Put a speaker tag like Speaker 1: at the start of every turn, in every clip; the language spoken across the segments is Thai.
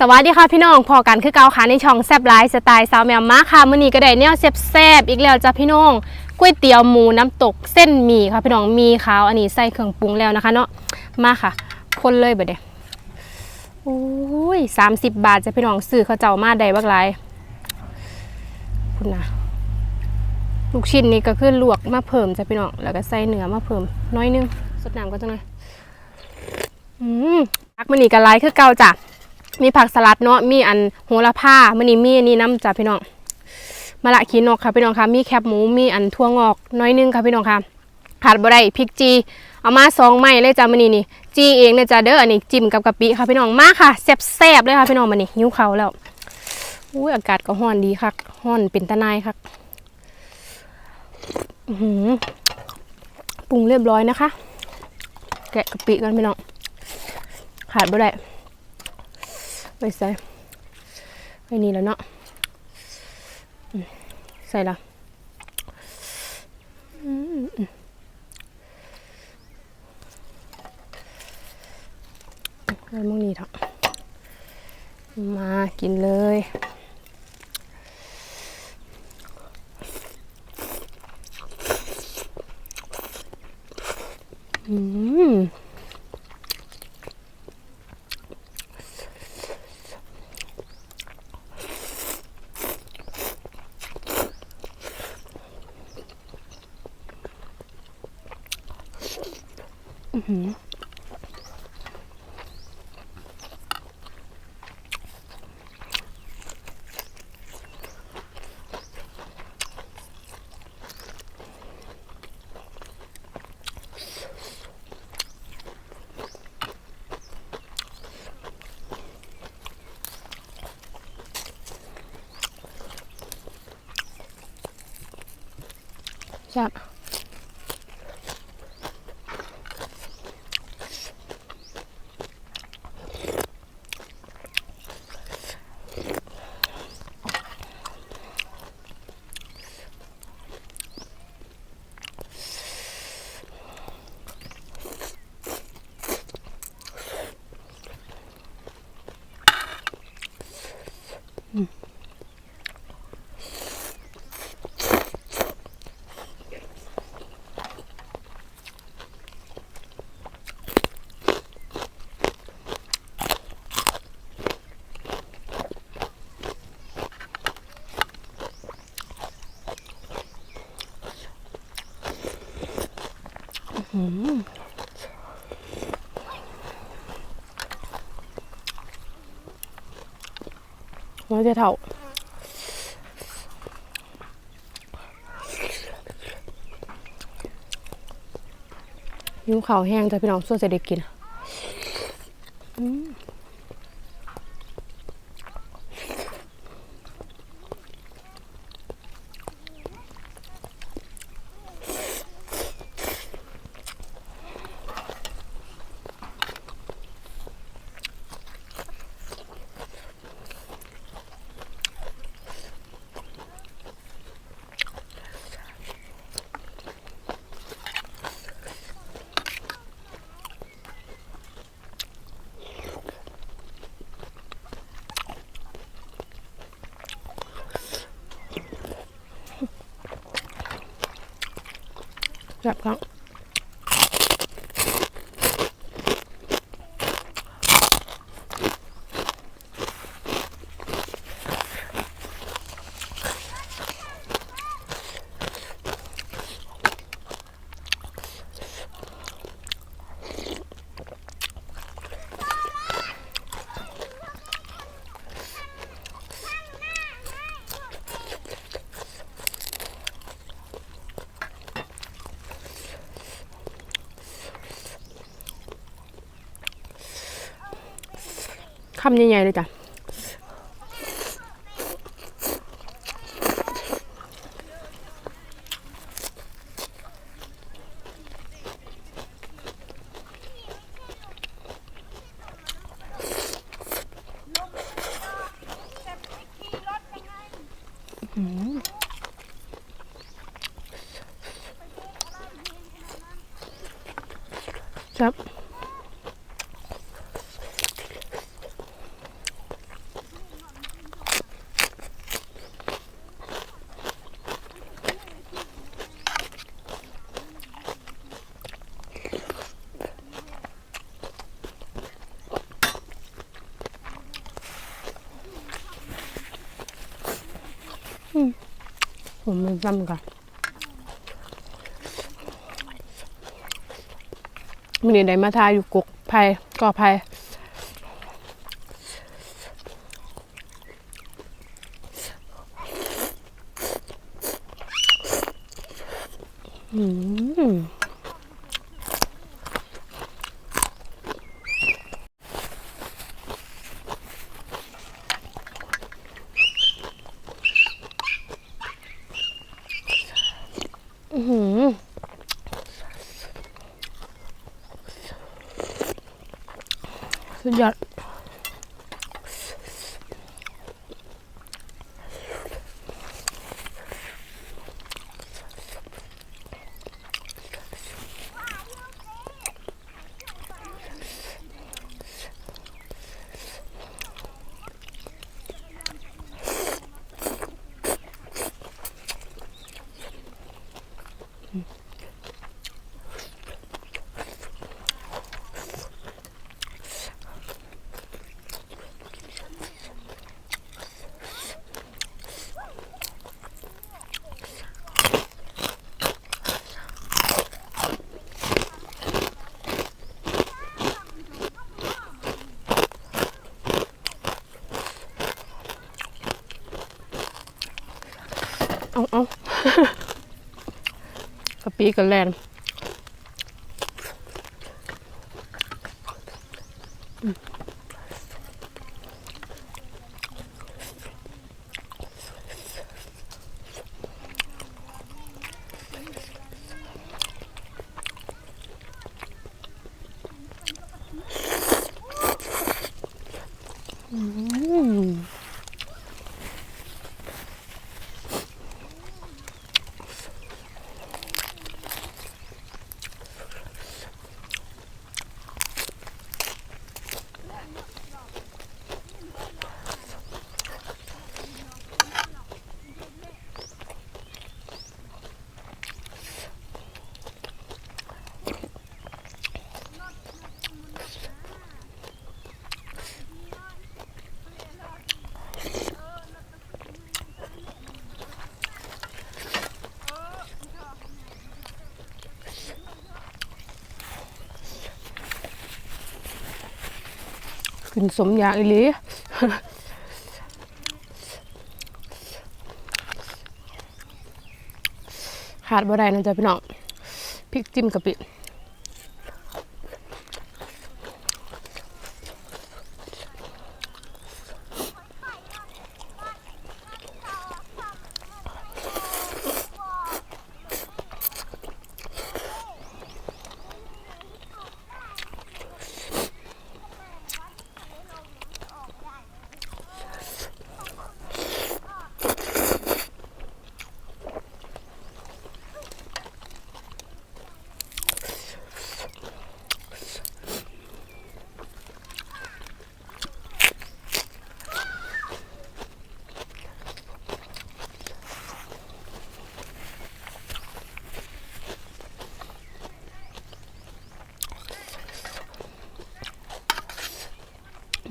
Speaker 1: สวัสดีค่ะพี่น้องพอกันคือเกาค่ะในช่องแซบไลฟ์สไตล์สาวแมวมาค่ะมื้อนี้ก็ได้แนวแซบๆอีกแล้วจ้ะพี่น้องก๋วยเตี๋ยวหมูน้ำตกเส้นหมี่ค่ะพี่น้องมีขาวอันนี้ใส่เครื่องปรุงแล้วนะคะเนาะมาค่ะคนเลยเบิดเด้โอ้ย30บาทจ้ะพี่น้องซื้อเขาวเจ้ามาได้บักหลาย คุณนะลูกชิ้นนี่ก็คือลวกมาเพิ่มจ้ะพี่น้องแล้วก็ใส่เนื้อมาเพิ่มน้อยนึงสดน้ำก็จังเลยอืมผักมื้อนี้ก็หลายคือเก่าจ้ะมีผักสลัดเนาะมีอันโหระพามันนี่มีอันนี้น้ำจ้ะพี่น้องมะละขีนกค่ะพี่น้องค่ะมีแคบหมูมีอันทั่วงอกน้อยนึงค่ะพี่น้องค่ะขาดบ่ได้พริกจีเอามาสองไม้เลยจ้ะมันนี่นี่จีเองเลยจ้ะเด้ออันนี้จิ้มกับกะปิค่ะพี่น้องมาค่ะแซ่บๆเลยค่ะพี่น้องมันนี่หิ้วเขาแล้ว อุ้ยอากาศก็ร้อนดีคักร้อนเป็นตะนายคักหือปรุงเรียบร้อยนะคะ แกะกะปิกันพี่น้องขาดบ่ได้ไปใส่ไปนี่แล้วเนาะอืมใส่ละอืมอืมแล้วมึงนี่เถอะมากินเลย อืม จ้ะหัวจะเท่าหิวข่าวแห้งจะพี่น้องส่วนจะได้กินอืม แคำใหญ่ๆเลยจ้ะครับ ผมมันจำกันมันนี่ได้มาทายอยู่กกไผ่ก่อไผ่อืมอื้อหือสุดยอด เอาเอากะปิกับแลนอืม กินสมอยากอีหลีขาดบ่ได้นะจ๊ะพี่น้องพริกจิ้มกะปิ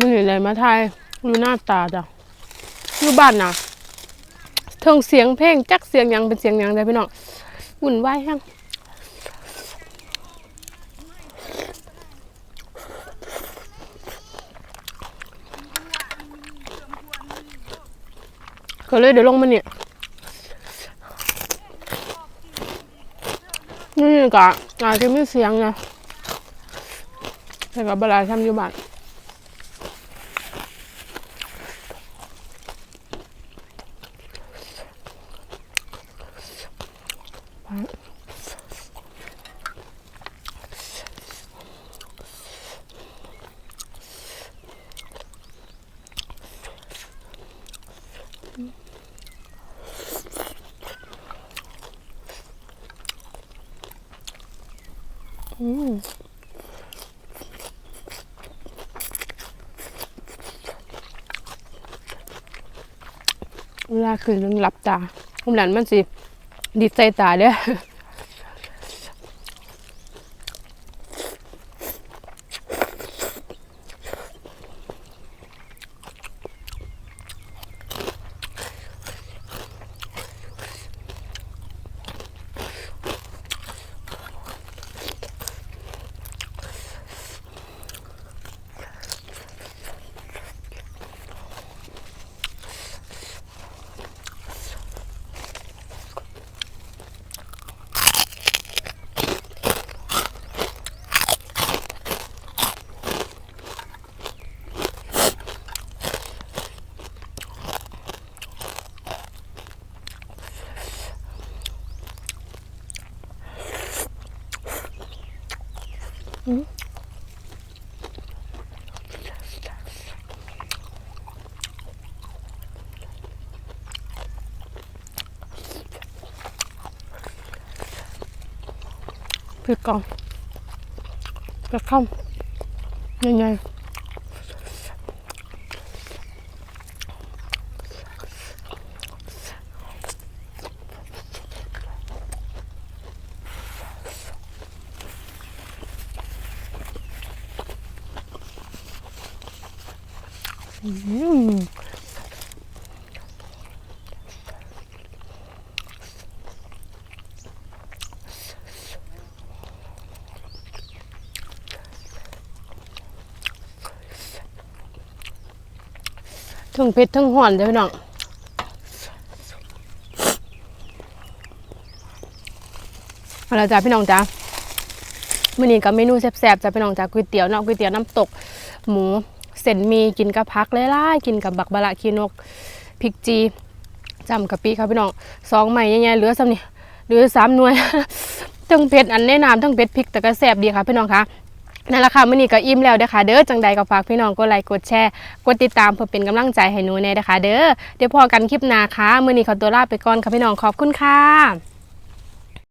Speaker 1: นี่อะไรมาไทยอยู่หน้าตาจ้ะอยู่บ้านนะเทิงเสียงเพลงจักเสียงยังเป็นเสียงยังได้พี่น้องวุ่นวายฮังก็เลยเดี๋ยวลงมาเนี่ยนี่กะอาจจะไม่เสียงนะแต่กับบลายทำอยู่บ้าน อืมเวลาคืนนึงหลับตาผมหลานมันสิ ดีใจตาเด้อ พริกกองกระข้ามใหญ่ๆอืม ทั้งเผ็ดทั้งห่อนจ้ะพี่น้องเอาละจ้าพี่น้องจ้ามื้อนี้กับเมนูแซ่บๆจ้าพี่น้องจ้าก๋วยเตี๋ยวเนาะก๋วยเตี๋ยวน้ำตก หมูเส้นมีกินกับพักหลายๆกินกับบักบะระคีนกพริกจีจำกะปิครับพี่น้องสองใหม่ใหญ่ๆเหลือซ้ำนี่เหลือสามหน่วยทั้งเผ็ดอันแนะนำทั้งเผ็ดพริกแต่ก็แซ่บดีค่ะพี่น้องคะ นั่นแหละค่ะมื่อนี้ก็อิ่มแล้วนะคะเด้อจังใดก็ฝากพี่น้องกดไลค์กดแชร์กดติดตามเพื่อเป็นกำลังใจให้หนูแน่นะคะ เด้อเดี๋ยวพอกันคลิปหน้าค่ะมื่อนี้ขอตัวลาไปก่อนค่ะพี่น้องขอบคุณค่ะ